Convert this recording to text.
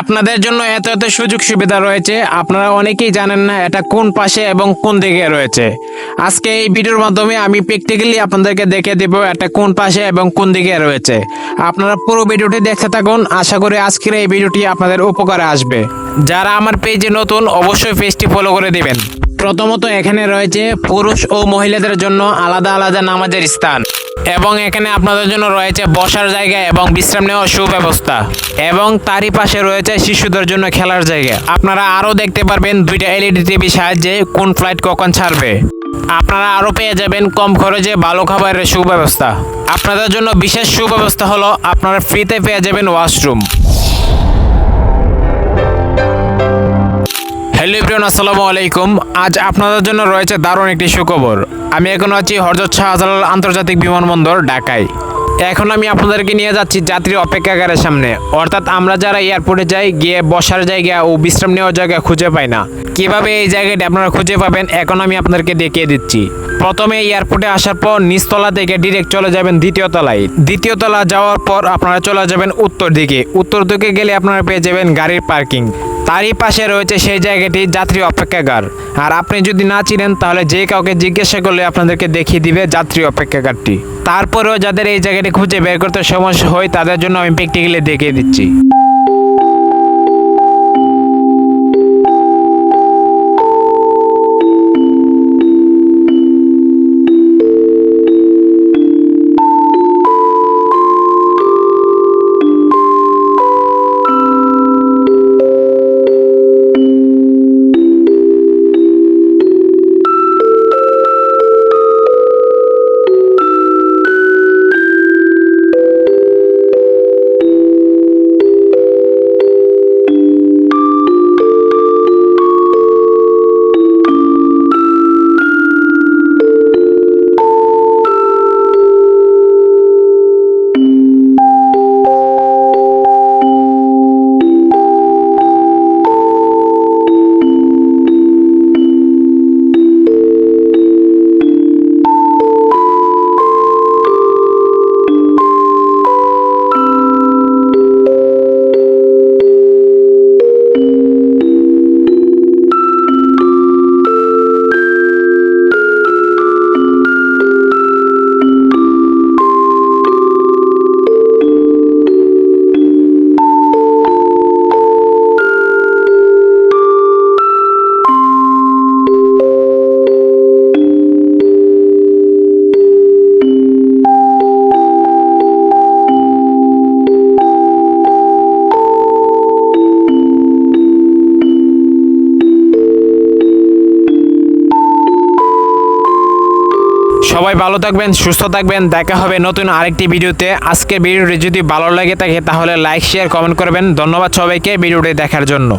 আপনাদের জন্য এত এত সুযোগ সুবিধা রয়েছে। আপনারা অনেকেই জানেন না এটা কোন পাশে এবং কোন দিকে রয়েছে। আজকে এই ভিডিওর মাধ্যমে আমি প্র্যাকটিক্যালি আপনাদেরকে দেখে দেব এটা কোন পাশে এবং কোন দিকে রয়েছে। আপনারা পুরো ভিডিওটি দেখতে থাকুন। আশা করি আজকের এই ভিডিওটি আপনাদের উপকারে আসবে। যারা আমার পেজে নতুন, অবশ্যই পেজটি ফলো করে দেবেন। প্রথমত এখানে রয়েছে পুরুষ ও মহিলাদের জন্য আলাদা আলাদা নামাজের স্থান। এবং এখানে আপনাদের জন্য রয়েছে বসার জায়গা এবং বিশ্রাম নেওয়ার সুব্যবস্থা। এবং তারই পাশে রয়েছে শিশুদের জন্য খেলার জায়গা। আপনারা আরও দেখতে পারবেন দুইটা এলইডি টিভি সাহায্যে কোন ফ্লাইট কখন ছাড়বে। আপনারা আরও পেয়ে যাবেন কম খরচে ভালো খাবারের সুব্যবস্থা। আপনাদের জন্য বিশেষ সুব্যবস্থা হলো আপনারা ফ্রিতে পেয়ে যাবেন ওয়াশরুম হ্যালো ইব্রিয়ান আসসালামু আলাইকুম। আজ আপনাদের জন্য রয়েছে দারুণ একটি সুখবর। আমি এখন আছি হরজত শাহজালাল আন্তর্জাতিক বিমানবন্দর, ঢাকায়। এখন আমি আপনাদেরকে নিয়ে যাচ্ছি যাত্রী অপেক্ষাগারের সামনে। অর্থাৎ আমরা যারা এয়ারপোর্টে যাই, গিয়ে বসার জায়গা ও বিশ্রাম নেওয়ার জায়গা খুঁজে পাই না। কীভাবে এই জায়গাটি আপনারা খুঁজে পাবেন, এখন আমি আপনাদেরকে দেখিয়ে দিচ্ছি। প্রথমে এয়ারপোর্টে আসার পর নিচতলা থেকে ডিরেক্ট চলে যাবেন দ্বিতীয় তলায়। দ্বিতীয় তলা যাওয়ার পর আপনারা চলে যাবেন উত্তর দিকে। উত্তর দিকে গেলে আপনারা পেয়ে যাবেন গাড়ির পার্কিং। তারই পাশে রয়েছে সেই জায়গাটি যাত্রী অপেক্ষাগার। আর আপনি যদি না চিনেন, তাহলে যে কাউকে জিজ্ঞাসা করলে আপনাদেরকে দেখিয়ে দিবে যাত্রী অপেক্ষাগারটি। তারপরেও যাদের এই জায়গাটি খুঁজে বের করতে সমস্যা হয়, তাদের জন্য আমি প্র্যাকটিক্যালি দেখিয়ে দিচ্ছি। সবাই ভালো থাকবেন, সুস্থ থাকবেন। দেখা হবে নতুন আরেকটি ভিডিওতে। আজকে ভিডিওটি যদি ভালো লাগে থাকে, তাহলে লাইক শেয়ার কমেন্ট করবেন। ধন্যবাদ সবাইকে ভিডিওটি দেখার জন্য।